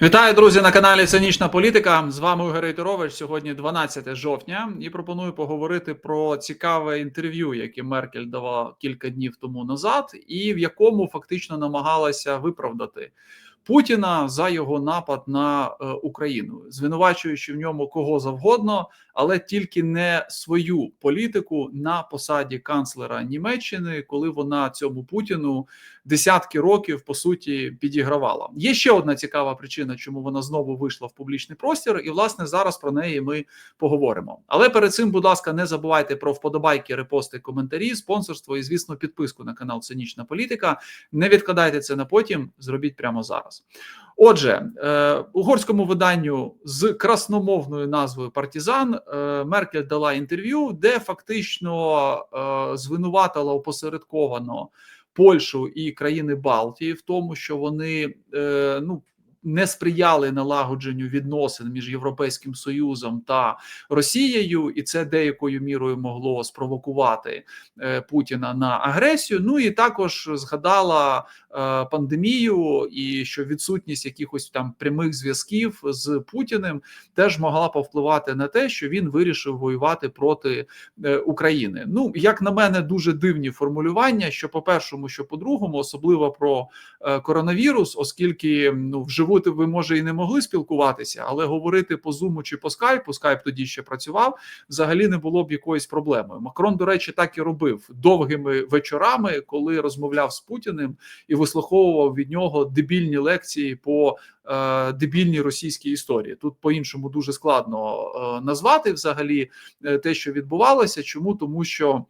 Вітаю, друзі, на каналі Цинічна Політика. З вами Ігор Рейтерович. Сьогодні 12 жовтня, і пропоную поговорити про цікаве інтерв'ю, яке Меркель давала кілька днів тому назад, і в якому фактично намагалася виправдати Путіна за його напад на е, Україну, звинувачуючи в ньому кого завгодно, але тільки не свою політику на посаді канцлера Німеччини, коли вона цьому Путіну десятки років по суті підігравала. Є ще одна цікава причина, чому вона знову вийшла в публічний простір, і власне зараз про неї ми поговоримо. Але перед цим, будь ласка, не забувайте про вподобайки, репости, коментарі, спонсорство і, звісно, підписку на канал Цинічна Політика. Не відкладайте це на потім, зробіть прямо зараз. Отже, е, угорському виданню з красномовною назвою Партізан е, Меркель дала інтерв'ю, де фактично е, звинуватила опосередковано Польщу і країни Балтії в тому, що вони ну. Не сприяли налагодженню відносин між Європейським Союзом та Росією, і це деякою мірою могло спровокувати Путіна на агресію. Ну і також згадала пандемію, і що відсутність якихось там прямих зв'язків з Путіним теж могла повпливати на те, що він вирішив воювати проти е, України. Ну як на мене, дуже дивні формулювання. Що по першому, що по другому, особливо про е, коронавірус, оскільки ну вживу ви може і не могли спілкуватися, але говорити по зуму чи по скайпу, скайп тоді ще працював. Взагалі не було б якоюсь проблемою. Макрон, до речі, так і робив довгими вечорами, коли розмовляв з Путіним і вислуховував від нього дебільні лекції по е, дебільній російській історії. Тут по іншому дуже складно е, назвати взагалі е, те, що відбувалося. Чому тому, що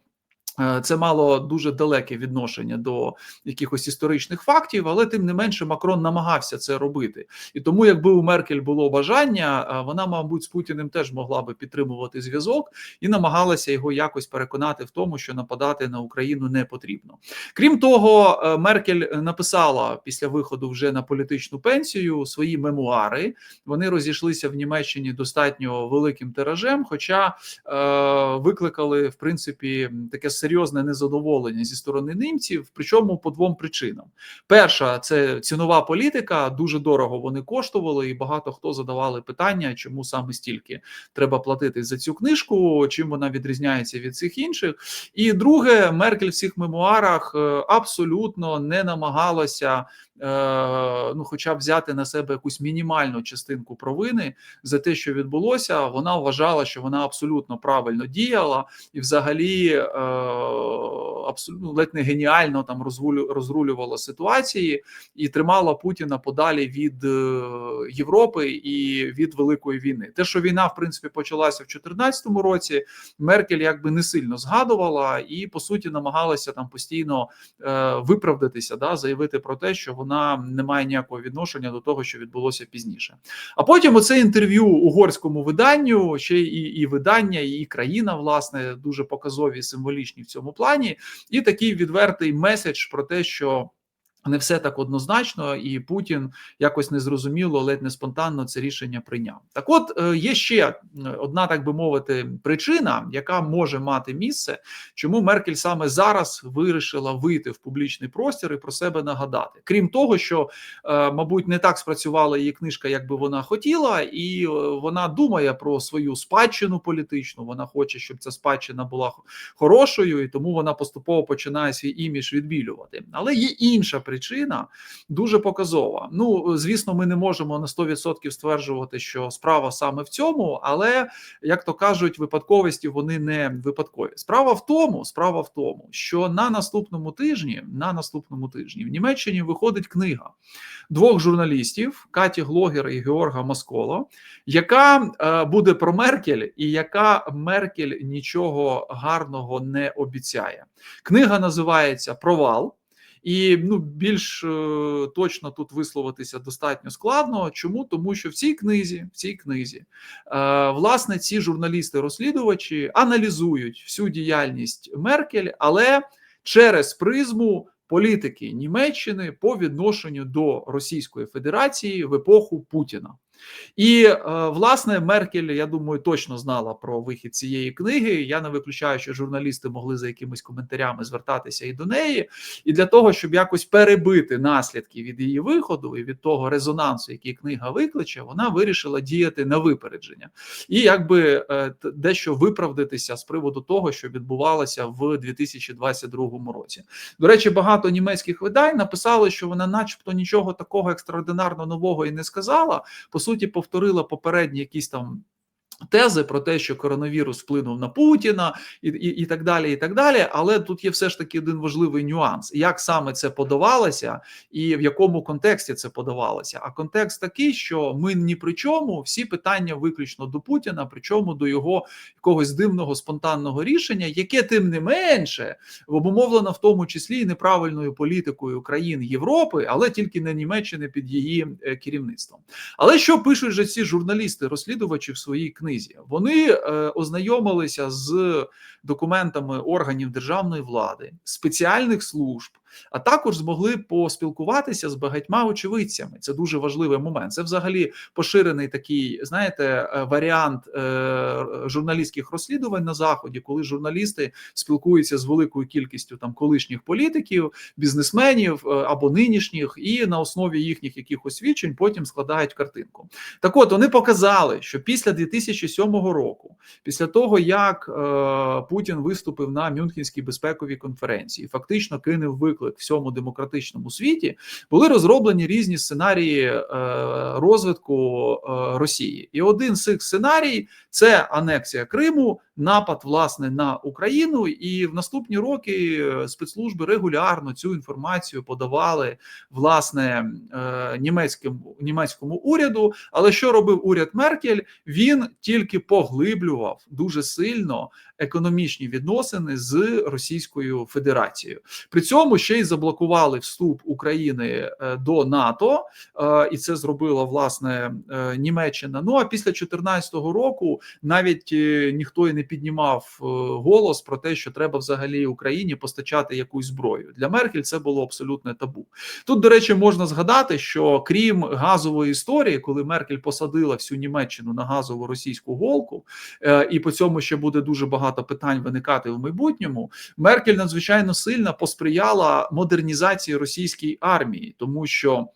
це мало дуже далеке відношення до якихось історичних фактів, але тим не менше Макрон намагався це робити. І тому, якби у Меркель було бажання, е, вона, мабуть, з Путіним теж могла би підтримувати зв'язок і намагалася його якось переконати в тому, що нападати на Україну не потрібно. Крім того, е, Меркель написала після виходу вже на політичну пенсію свої мемуари. Вони розійшлися в Німеччині достатньо великим тиражем, хоча е, викликали в принципі таке серйозне незадоволення зі сторони німців. Причому по двом причинам: перша це цінова політика. Дуже дорого вони коштували, і багато хто задавали питання, чому саме стільки треба платити за цю книжку, чим вона відрізняється від цих інших. І друге, Меркель в цих мемуарах е, абсолютно не намагалася. Е, ну, хоча б взяти на себе якусь мінімальну частинку провини за те, що відбулося, вона вважала, що вона абсолютно правильно діяла, і, взагалі, е, абсолютно ну, ледь не геніально там розрулювала ситуації і тримала Путіна подалі від е, Європи і від великої війни. Те, що війна в принципі почалася в 2014 році, Меркель якби не сильно згадувала і по суті намагалася там постійно виправдатися, да заявити про те, що вона не має ніякого відношення до того, що відбулося пізніше. А потім оце інтерв'ю угорському виданню, ще і і видання, і країна, власне, дуже показові символічні в цьому плані, і такий відвертий меседж про те, що. Не все так однозначно, і Путін якось незрозуміло, ледь не спонтанно це рішення прийняв. Так, от е, є ще одна, так би мовити, причина, яка може мати місце, чому Меркель саме зараз вирішила вийти в публічний простір і про себе нагадати. Крім того, що, е, мабуть, не так спрацювала її книжка, як би вона хотіла, і е, вона думає про свою спадщину політичну. Вона хоче, щоб ця спадщина була хорошою, і тому вона поступово починає свій імідж відбілювати. Але є інша причина причина дуже показова. Ну звісно, ми не можемо на 100% стверджувати, що справа саме в цьому, але як то кажуть, випадковості вони не випадкові. Справа в тому, справа в тому, що на наступному тижні, на наступному тижні в Німеччині виходить книга двох журналістів Каті Глогер і Георга Масколо, яка е, буде про Меркель, і яка Меркель нічого гарного не обіцяє. Книга називається Провал. І ну більш е, точно тут висловитися достатньо складно. Чому тому, що в цій книзі, в цій книзі, е, власне, ці журналісти-розслідувачі аналізують всю діяльність Меркель, але через призму. Політики Німеччини по відношенню до Російської Федерації в епоху Путіна, І е, власне Меркель, я думаю, точно знала про вихід цієї книги. Я не виключаю, що журналісти могли за якимись коментарями звертатися і до неї. І для того, щоб якось перебити наслідки від її виходу і від того резонансу, який книга викличе, вона вирішила діяти на випередження і якби е, дещо виправдатися з приводу того, що відбувалося в 2022 році. До речі, багато німецьких видань написали, що вона, начебто, нічого такого екстраординарно нового і не сказала. По суті, повторила попередні якісь там. Тези про те, що коронавірус вплинув на Путіна, і і, і так далі. і так далі. Але тут є все ж таки один важливий нюанс: як саме це подавалося, і в якому контексті це подавалося. А контекст такий, що ми ні при чому, всі питання виключно до Путіна, причому до його якогось дивного спонтанного рішення, яке тим не менше обумовлено в тому числі і неправильною політикою країн Європи, але тільки не Німеччини під її е, керівництвом. Але що пишуть же ці журналісти, розслідувачі в своїй книзі? Книзі. Вони е, ознайомилися з документами органів державної влади, спеціальних служб, а також змогли поспілкуватися з багатьма очевидцями. Це дуже важливий момент. Це взагалі поширений такий, знаєте, е, варіант е, журналістських розслідувань на заході, коли журналісти спілкуються з великою кількістю там колишніх політиків, бізнесменів е, або нинішніх, і на основі їхніх якихось свідчень потім складають картинку. Так, от вони показали, що після 2007 року, після того як Путін виступив на Мюнхенській безпековій конференції, фактично кинув виклик виклик всьому демократичному світі, були розроблені різні сценарії е, розвитку е, Росії, і один з цих сценарій це анексія Криму, напад власне на Україну, і в наступні роки е, спецслужби регулярно цю інформацію подавали власне німецькому німецькому уряду. Але що робив уряд Меркель? Він тільки поглиблював дуже сильно економічні відносини з Російською Федерацією. При цьому ще й заблокували вступ України е, до НАТО, е, і це зробила власне е, Німеччина. Ну а після 2014 року навіть ніхто і не піднімав голос про те, що треба взагалі Україні постачати якусь зброю. Для Меркель це було абсолютне табу. Тут, до речі, можна згадати, що крім газової історії, коли Меркель посадила всю Німеччину на газову російську голку, і по цьому ще буде дуже багато питань виникати в майбутньому. Меркель надзвичайно сильно посприяла модернізації російської армії, тому що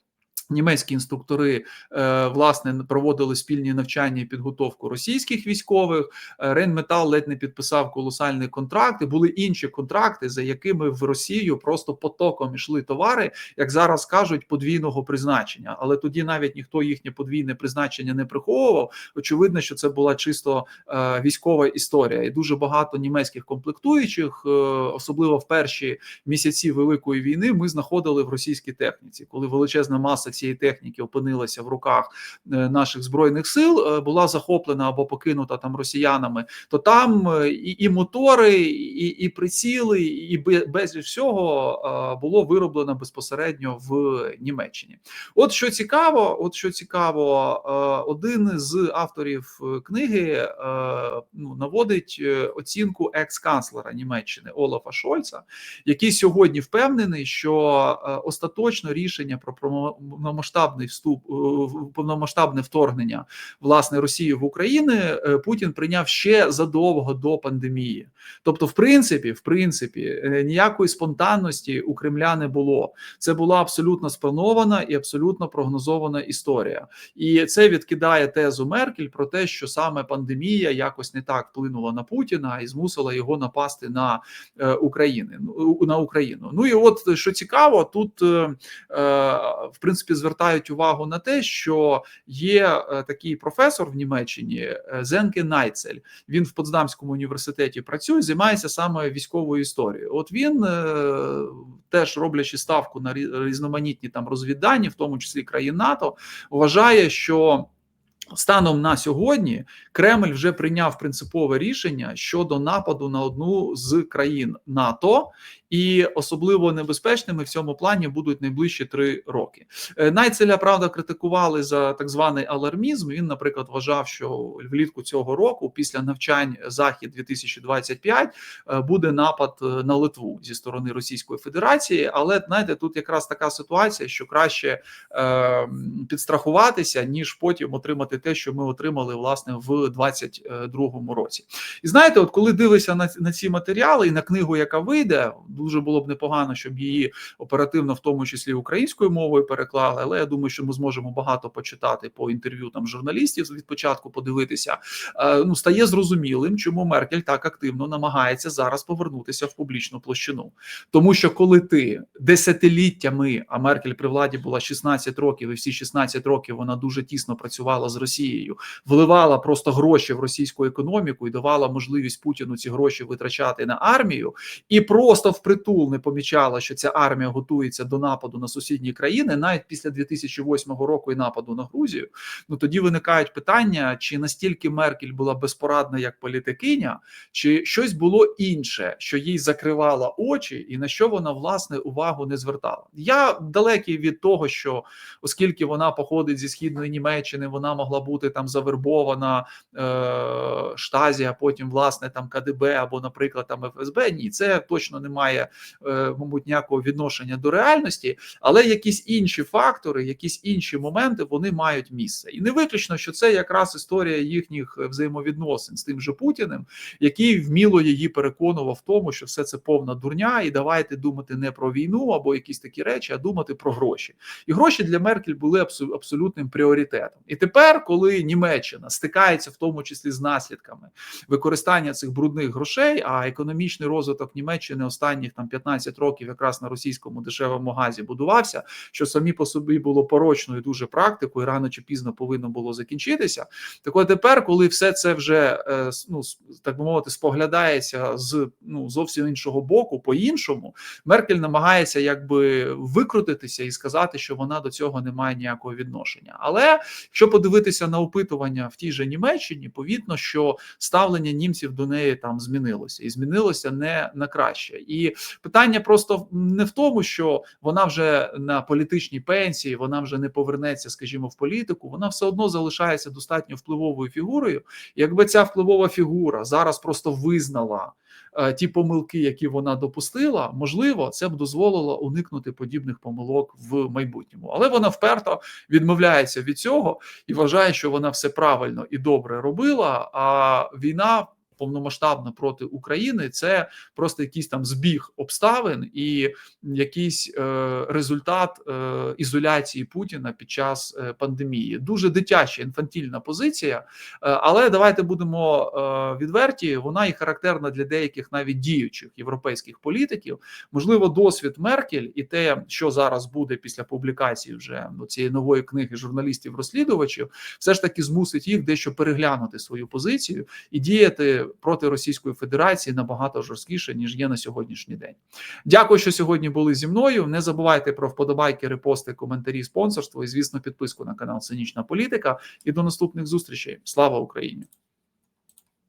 Німецькі інструктори е, власне проводили спільні навчання і підготовку російських військових. Е, Рейнметал ледь не підписав колосальні контракти. Були інші контракти, за якими в Росію просто потоком йшли товари, як зараз кажуть, подвійного призначення. Але тоді навіть ніхто їхнє подвійне призначення не приховував. Очевидно, що це була чисто е, військова історія, і дуже багато німецьких комплектуючих, особливо в перші місяці великої війни, ми знаходили в російській техніці, коли величезна маса цієї техніки опинилася в руках е, наших збройних сил, е, була захоплена або покинута там росіянами, то там е, і і мотори, і і приціли, і безліч всього було вироблено безпосередньо в Німеччині. От що цікаво, от що цікаво, один з авторів книги ну, наводить оцінку екс-канцлера Німеччини Олафа Шольца, який сьогодні впевнений, що остаточно рішення про повномасштабний вступ е, повномасштабне вторгнення власне Росії в Україну е, Путін прийняв ще задовго до пандемії. Тобто, в принципі, в принципі, е, ніякої спонтанності у Кремля не було. Це була абсолютно спланована і абсолютно прогнозована історія, і це відкидає тезу Меркель про те, що саме пандемія якось не так вплинула на Путіна і змусила його напасти на Україну. на Україну. Ну і от що цікаво, тут в принципі звертають увагу на те, що є е, такий професор в Німеччині е, Зенке Найцель. Він в Потсдамському університеті працює, займається саме військовою історією. От він е, теж роблячи ставку на різноманітні там розвіддані, в тому числі країн НАТО, вважає, що Станом на сьогодні Кремль вже прийняв принципове рішення щодо нападу на одну з країн НАТО, і особливо небезпечними в цьому плані будуть найближчі три роки. Е, Найцеля правда критикували за так званий алармізм. Він, наприклад, вважав, що влітку цього року, після навчань захід 2025 е, буде напад е, на Литву зі сторони Російської Федерації. Але знаєте, тут якраз така ситуація, що краще е, підстрахуватися, ніж потім отримати те, що ми отримали власне в 2022 році. І знаєте, от коли дивишся на, на ці матеріали і на книгу, яка вийде, дуже було б непогано, щоб її оперативно, в тому числі українською мовою, переклали. Але я думаю, що ми зможемо багато почитати по інтерв'ю там журналістів від початку подивитися. Е, ну стає зрозумілим, чому Меркель так активно намагається зараз повернутися в публічну площину. Тому що коли ти десятиліттями, а Меркель при владі була 16 років, і всі 16 років вона дуже тісно працювала з Росією, вливала просто гроші в російську економіку і давала можливість Путіну ці гроші витрачати на армію, і просто впритул не помічала, що ця армія готується до нападу на сусідні країни, навіть після 2008 року і нападу на Грузію. Ну тоді виникають питання, чи настільки Меркель була безпорадна як політикиня, чи щось було інше, що їй закривало очі, і на що вона власне увагу не звертала. Я далекий від того, що оскільки вона походить зі східної Німеччини, вона могла бути там завербована е, штазі, а потім власне там КДБ або, наприклад, там ФСБ. Ні, це точно не має, е, мабуть, ніякого відношення до реальності, але якісь інші фактори, якісь інші моменти вони мають місце, і не виключно, що це якраз історія їхніх взаємовідносин з тим же Путіним, який вміло її переконував в тому, що все це повна дурня, і давайте думати не про війну або якісь такі речі, а думати про гроші. І гроші для Меркель були абсолютним пріоритетом. І тепер, коли Німеччина стикається в тому числі з наслідками використання цих брудних грошей, а економічний розвиток Німеччини останніх там 15 років якраз на російському дешевому газі будувався, що самі по собі було порочною дуже практикою, рано чи пізно повинно було закінчитися. Так от тепер, коли все це вже е, ну так би мовити, споглядається з ну зовсім іншого боку, по-іншому, Меркель намагається якби викрутитися і сказати, що вона до цього не має ніякого відношення. Але якщо подивитися на опитування в тій же Німеччині, повітно, що ставлення німців до неї там змінилося, і змінилося не на краще. І питання просто не в тому, що вона вже на політичній пенсії, вона вже не повернеться, скажімо, в політику. Вона все одно залишається достатньо впливовою фігурою. Якби ця впливова фігура зараз просто визнала ті помилки, які вона допустила, можливо, це б дозволило уникнути подібних помилок в майбутньому. Але вона вперто відмовляється від цього і вважає, що вона все правильно і добре робила. А війна. Повномасштабна проти України це просто якийсь там збіг обставин і якийсь е, результат е, ізоляції Путіна під час е, пандемії. Дуже дитяча інфантільна позиція, е, але давайте будемо е, відверті. Вона і характерна для деяких навіть діючих європейських політиків. Можливо, досвід Меркель і те, що зараз буде після публікації вже ну, цієї нової книги журналістів-розслідувачів, все ж таки змусить їх дещо переглянути свою позицію і діяти проти Російської Федерації набагато жорсткіше ніж є на сьогоднішній день. Дякую, що сьогодні були зі мною. Не забувайте про вподобайки, репости, коментарі, спонсорство і, звісно, підписку на канал Цинічна Політика. І до наступних зустрічей. Слава Україні!